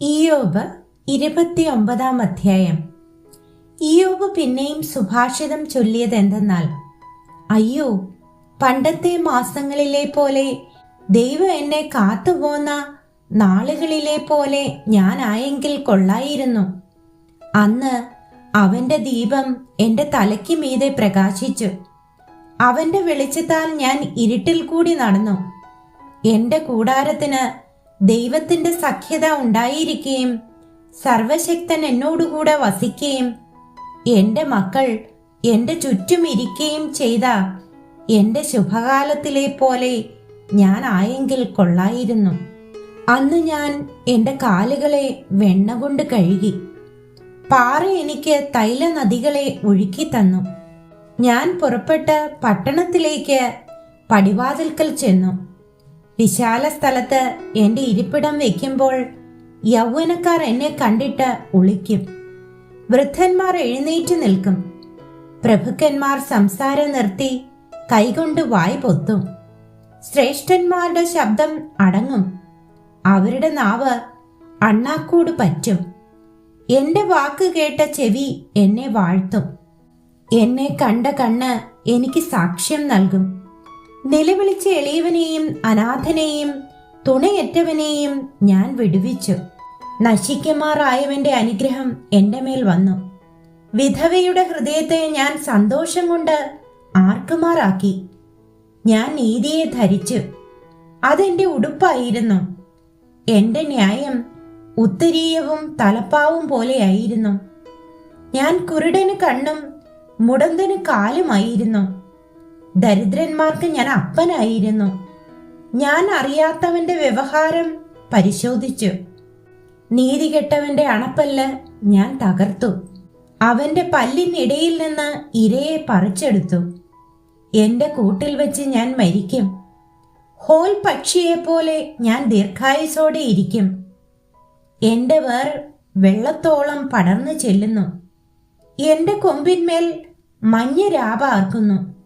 ഇയോബ് ഇരുപത്തിയൊമ്പതാം അധ്യായം. ഇയോബ് പിന്നെയും സുഭാഷിതം ചൊല്ലിയത് എന്തെന്നാൽ അയ്യോ പണ്ടത്തെ മാസങ്ങളിലെ പോലെ ദൈവം എന്നെ കാത്തുപോന്ന നാളുകളിലെ പോലെ ഞാനായെങ്കിൽ കൊള്ളായിരുന്നു. അന്ന് അവന്റെ ദീപം എന്റെ തലയ്ക്ക് മീതെ പ്രകാശിച്ചു. അവന്റെ വെളിച്ചത്താൽ ഞാൻ ഇരുട്ടിൽ കൂടി നടന്നു. എന്റെ കൂടാരത്തിന് ദൈവത്തിന്റെ സഖ്യത ഉണ്ടായിരിക്കുകയും സർവശക്തൻ എന്നോടുകൂടെ വസിക്കുകയും എന്റെ മക്കൾ എന്റെ ചുറ്റും ഇരിക്കുകയും ചെയ്ത എന്റെ ശുഭകാലത്തിലെ പോലെ ഞാൻ ആയെങ്കിൽ കൊള്ളായിരുന്നു. അന്ന് ഞാൻ എന്റെ കാലുകളെ വെണ്ണ കൊണ്ട് കഴുകി പാറ എനിക്ക് തൈല നദികളെ ഒഴുക്കി തന്നു. ഞാൻ പുറപ്പെട്ട് പട്ടണത്തിലേക്ക് പടിവാതിൽക്കൽ ചെന്നു. വിശാല സ്ഥലത്ത് എന്റെ ഇരിപ്പിടം വെക്കുമ്പോൾ യൗവനക്കാർ എന്നെ കണ്ടിട്ട് ഒളിക്കും വൃദ്ധന്മാർ എഴുന്നേറ്റ് നിൽക്കും. പ്രഭുക്കന്മാർ സംസാരം നിർത്തി കൈകൊണ്ട് വായ് പൊത്തും. ശ്രേഷ്ഠന്മാരുടെ ശബ്ദം അടങ്ങും. അവരുടെ നാവ് അണ്ണാക്കൂട് പറ്റും. എന്റെ വാക്ക് കേട്ട ചെവി എന്നെ വാഴ്ത്തും. എന്നെ കണ്ട കണ്ണ് എനിക്ക് സാക്ഷ്യം നൽകും. നിലവിളിച്ച എളിയവനെയും അനാഥനെയും തുണയറ്റവനെയും ഞാൻ വിടുവിച്ചു. നശിക്കുമാറായവന്റെ അനുഗ്രഹം എന്റെ മേൽ വന്നു. വിധവയുടെ ഹൃദയത്തെ ഞാൻ സന്തോഷം കൊണ്ട് ആർക്കുമാറാക്കി. ഞാൻ നീതിയെ ധരിച്ചു. അതെന്റെ ഉടുപ്പായിരുന്നു. എന്റെ ന്യായം ഉത്തരീയവും തലപ്പാവും പോലെയായിരുന്നു. ഞാൻ കുരുടന് കണ്ണും മുടന്തന് കാലുമായിരുന്നു. ദരിദ്രന്മാർക്ക് ഞാൻ അപ്പനായിരുന്നു. ഞാൻ അറിയാത്തവന്റെ വ്യവഹാരം പരിശോധിച്ചു. നീതികെട്ടവന്റെ അണപ്പല്ല് ഞാൻ തകർത്തു. അവന്റെ പല്ലിനിടയിൽ നിന്ന് ഇരയെ പറിച്ചെടുത്തു. എന്റെ കൂട്ടിൽ വെച്ച് ഞാൻ മരിക്കും. ഹോൽ പക്ഷിയെപ്പോലെ ഞാൻ ദീർഘായുസോടെ ഇരിക്കും. എന്റെ വേർ വെള്ളത്തോളം പടർന്നു ചെല്ലുന്നു. എന്റെ കൊമ്പിന്മേൽ മഞ്ഞ രാപാർക്കുന്നു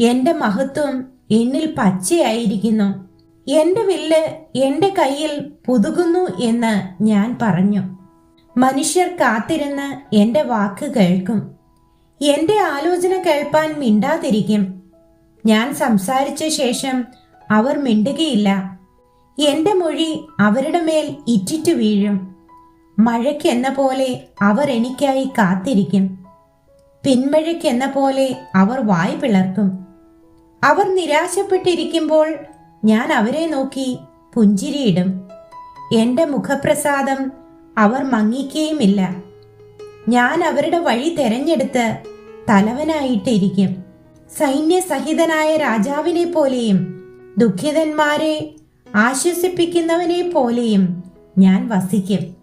എന്റെ മഹത്വം എന്നിൽ പച്ചയായിരിക്കുന്നു. എന്റെ വില്ല് എന്റെ കയ്യിൽ പുതുകുന്നു എന്ന് ഞാൻ പറഞ്ഞു. മനുഷ്യർ കാത്തിരുന്ന് എന്റെ വാക്ക് കേൾക്കും. എന്റെ ആലോചന കേൾപ്പാൻ മിണ്ടാതിരിക്കും. ഞാൻ സംസാരിച്ച ശേഷം അവർ മിണ്ടുകയില്ല. എന്റെ മൊഴി അവരുടെ മേൽ ഇറ്റിറ്റു വീഴും. മഴയ്ക്കെന്ന പോലെ അവർ എനിക്കായി കാത്തിരിക്കും. പിന്മഴയ്ക്കെന്ന പോലെ അവർ വായ് പിളർക്കും. അവർ നിരാശപ്പെട്ടിരിക്കുമ്പോൾ ഞാൻ അവരെ നോക്കി പുഞ്ചിരിയിടും. എന്റെ മുഖപ്രസാദം അവർ മങ്ങിക്കുകയുമില്ല ഞാൻ അവരുടെ വഴി തെരഞ്ഞെടുത്ത് തലവനായിട്ടിരിക്കും. സൈന്യസഹിതനായ രാജാവിനെ പോലെയും ദുഃഖിതന്മാരെ ആശ്വസിപ്പിക്കുന്നവനെ പോലെയും ഞാൻ വസിക്കും.